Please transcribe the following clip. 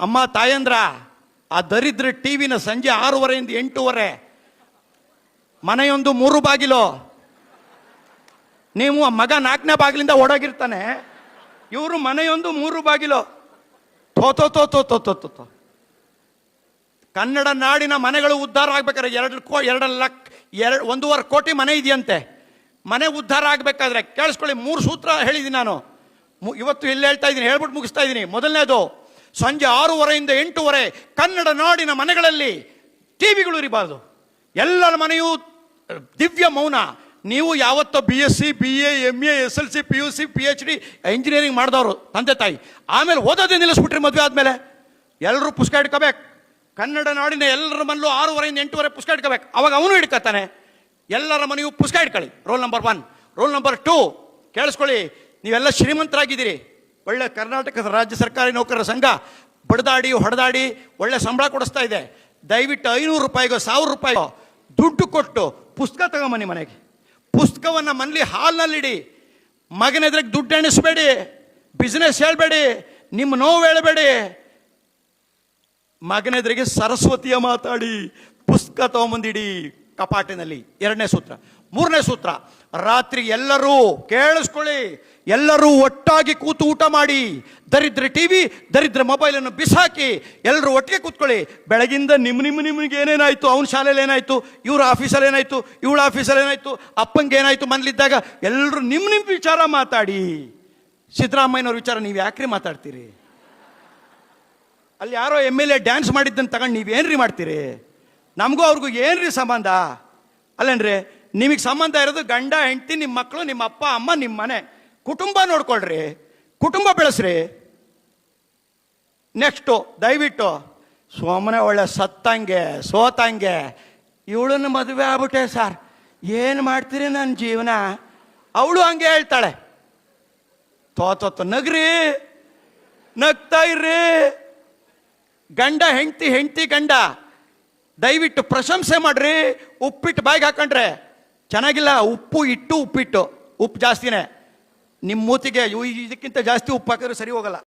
ಅಮ್ಮ ತಾಯಂದ್ರ, ಆ ದರಿದ್ರ ಟಿವಿನ ಸಂಜೆ ಆರೂವರೆಯಿಂದ ಎಂಟೂವರೆ. ಮನೆಯೊಂದು ಮೂರು ಬಾಗಿಲು. ನೀವು ಆ ಮಗ ನಾಲ್ಕನೇ ಬಾಗಿಲಿಂದ ಓಡೋಗಿರ್ತಾನೆ. ಇವರು ಮನೆಯೊಂದು ಮೂರು ಬಾಗಿಲು. ತೋತೋ ತೋ ತೋ ಕನ್ನಡ ನಾಡಿನ ಮನೆಗಳು ಉದ್ಧಾರ ಆಗ್ಬೇಕಾದ್ರೆ ಎರಡು ಕೋ, ಎರಡು ಲಕ್, ಎರಡು, ಒಂದೂವರೆ ಕೋಟಿ ಮನೆ ಇದೆಯಂತೆ. ಮನೆ ಉದ್ಧಾರ ಆಗ್ಬೇಕಾದ್ರೆ ಕೇಳಿಸ್ಕೊಳ್ಳಿ, ಮೂರು ಸೂತ್ರ ಹೇಳಿದ್ದೀನಿ ನಾನು. ಇವತ್ತು ಇಲ್ಲಿ ಹೇಳ್ತಾ ಇದ್ದೀನಿ, ಹೇಳ್ಬಿಟ್ಟು ಮುಗಿಸ್ತಾ ಇದ್ದೀನಿ. ಮೊದಲನೇದು ಸಂಜೆ ಆರೂವರೆಯಿಂದ ಎಂಟೂವರೆ ಕನ್ನಡ ನಾಡಿನ ಮನೆಗಳಲ್ಲಿ ಟಿವಿಗಳು ಇರಬಾರ್ದು. ಎಲ್ಲರ ಮನೆಯೂ ದಿವ್ಯ ಮೌನ. ನೀವು ಯಾವತ್ತೋ B S C B A M A S L C P U C P H D engineering ಮಾಡಿದವರು, ತಂದೆ ತಾಯಿ. ಆಮೇಲೆ ಓದೋದೇ ನಿಲ್ಲಿಸ್ಬಿಟ್ರಿ ಮದುವೆ ಆದಮೇಲೆ. ಎಲ್ಲರೂ ಪುಸ್ತಕ ಇಟ್ಕೋಬೇಕು ಕನ್ನಡ ನಾಡಿನ ಎಲ್ಲರ ಮನಲ್ಲೂ ಆರೂವರೆಯಿಂದ ಎಂಟೂವರೆ ಪುಸ್ತಕ ಇಟ್ಕೋಬೇಕು ಅವಾಗ ಅವನು ಹಿಡ್ಕೋತಾನೆ. ಎಲ್ಲರ ಮನೆಯೂ ಪುಸ್ತಕ ಇಟ್ಕೊಳ್ಳಿ roll number one roll number two ಕೇಳಿಸ್ಕೊಳ್ಳಿ. ನೀವೆಲ್ಲ ಶ್ರೀಮಂತರಾಗಿದ್ದೀರಿ. ಒಳ್ಳೆ ಕರ್ನಾಟಕದ ರಾಜ್ಯ ಸರ್ಕಾರಿ ನೌಕರರ ಸಂಘ ಬಡದಾಡಿ, ಹೊಡೆದಾಡಿ ಒಳ್ಳೆ ಸಂಬಳ ಕೊಡಿಸ್ತಾ ಇದೆ. ದಯವಿಟ್ಟು ಐನೂರು ರೂಪಾಯಿಗೋ, ಸಾವಿರ ರೂಪಾಯಿಗೋ ದುಡ್ಡು ಕೊಟ್ಟು ಪುಸ್ತಕ ತಗೊಂಬನ್ನಿ ಮನೆಗೆ. ಪುಸ್ತಕವನ್ನು ಮನೇಲಿ ಹಾಲ್ನಲ್ಲಿಡಿ. ಮಗನೆದ್ರಿಗೆ ದುಡ್ಡು ಎಣಿಸ್ಬೇಡಿ. ಬಿಸ್ನೆಸ್ ಹೇಳಬೇಡಿ. ನಿಮ್ಮ ನೋವು ಹೇಳಬೇಡಿ. ಮಗನೆದ್ರಿಗೆ ಸರಸ್ವತಿಯ ಮಾತಾಡಿ. ಪುಸ್ತಕ ತಗೊಂಬಂದಿಡಿ. ಕಪಾಟಿನಲ್ಲಿ. ಎರಡನೇ ಸೂತ್ರ. ಮೂರನೇ ಸೂತ್ರ, ರಾತ್ರಿ ಎಲ್ಲರೂ ಕೇಳಿಸ್ಕೊಳ್ಳಿ, ಎಲ್ಲರೂ ಒಟ್ಟಾಗಿ ಕೂತು ಊಟ ಮಾಡಿ, ದರಿದ್ರ ಟಿ ವಿ ದರಿದ್ರ ಮೊಬೈಲನ್ನು ಬಿಸಾಕಿ, ಎಲ್ಲರೂ ಒಟ್ಟಿಗೆ ಕೂತ್ಕೊಳ್ಳಿ. ಬೆಳಗಿಂದ ನಿಮ್ಮ ನಿಮ್ಮ ನಿಮಗೆ ಏನೇನಾಯಿತು, ಅವನ ಶಾಲೆಯಲ್ಲಿ ಏನಾಯಿತು, ಇವ್ರ ಆಫೀಸಲ್ಲಿ ಏನಾಯಿತು, ಇವಳ ಆಫೀಸಲ್ಲಿ ಏನಾಯಿತು, ಅಪ್ಪಂಗೆ ಏನಾಯ್ತು ಮನೇಲಿದ್ದಾಗ ಎಲ್ಲರೂ ನಿಮ್ಮ ನಿಮ್ಮ ವಿಚಾರ ಮಾತಾಡಿ. ಸಿದ್ದರಾಮಯ್ಯನವ್ರ ವಿಚಾರ ನೀವು ಯಾಕ್ರಿ ಮಾತಾಡ್ತೀರಿ? ಅಲ್ಲಿ ಯಾರೋ ಎಂ ಎಲ್ ಎ ಡ್ಯಾನ್ಸ್ ಮಾಡಿದ್ದನ್ನು ತಗೊಂಡು ನೀವೇನ್ರಿ ಮಾಡ್ತೀರಿ? ನಮಗೂ ಅವ್ರಿಗೂ ಏನ್ರಿ ಸಂಬಂಧ? ಅಲ್ಲೇನ್ರಿ ನಿಮಗೆ ಸಂಬಂಧ ಇರೋದು ಗಂಡ, ಹೆಂಡತಿ ನಿಮ್ಮ ಮಕ್ಕಳು ನಿಮ್ಮ ಅಪ್ಪ, ಅಮ್ಮ ನಿಮ್ಮ ಮನೆ. ಕುಟುಂಬ ನೋಡ್ಕೊಳ್ರಿ. ಕುಟುಂಬ ಬೆಳೆಸ್ರಿ. ನೆಕ್ಸ್ಟು, ದಯವಿಟ್ಟು ಸೋಮನೆ ಒಳ್ಳೆ ಸತ್ತಂಗೆ, ಸೋತಂಗೆ, ಇವಳನ್ನ ಮದುವೆ ಆಗ್ಬಿಟ್ಟೆ ಸರ್. ಏನು ಮಾಡ್ತೀರಿ ನನ್ನ ಜೀವನ? ಅವಳು ಹಂಗೆ ಹೇಳ್ತಾಳೆ. ತೋತೋತ ನಗ್ರಿ. ನಗ್ತಾ ಇರ್ರಿ. ಗಂಡ, ಹೆಂಡ್ತಿ ಹೆಂಡ್ತಿ, ಗಂಡ. ದಯವಿಟ್ಟು ಪ್ರಶಂಸೆ ಮಾಡ್ರಿ. ಉಪ್ಪಿಟ್ಟು ಬಾಯಿಗೆ ಹಾಕೊಂಡ್ರೆ ಚೆನ್ನಾಗಿಲ್ಲ ಉಪ್ಪು ಇಟ್ಟು ಉಪ್ಪಿಟ್ಟು. ಉಪ್ಪು ಜಾಸ್ತಿನೇ. ನಿಮ್ಮ ಮೂತಿಗೆ ಇದಕ್ಕಿಂತ ಜಾಸ್ತಿ ಉಪ್ಪು ಹಾಕಿದ್ರೆ ಸರಿ ಹೋಗಲ್ಲ.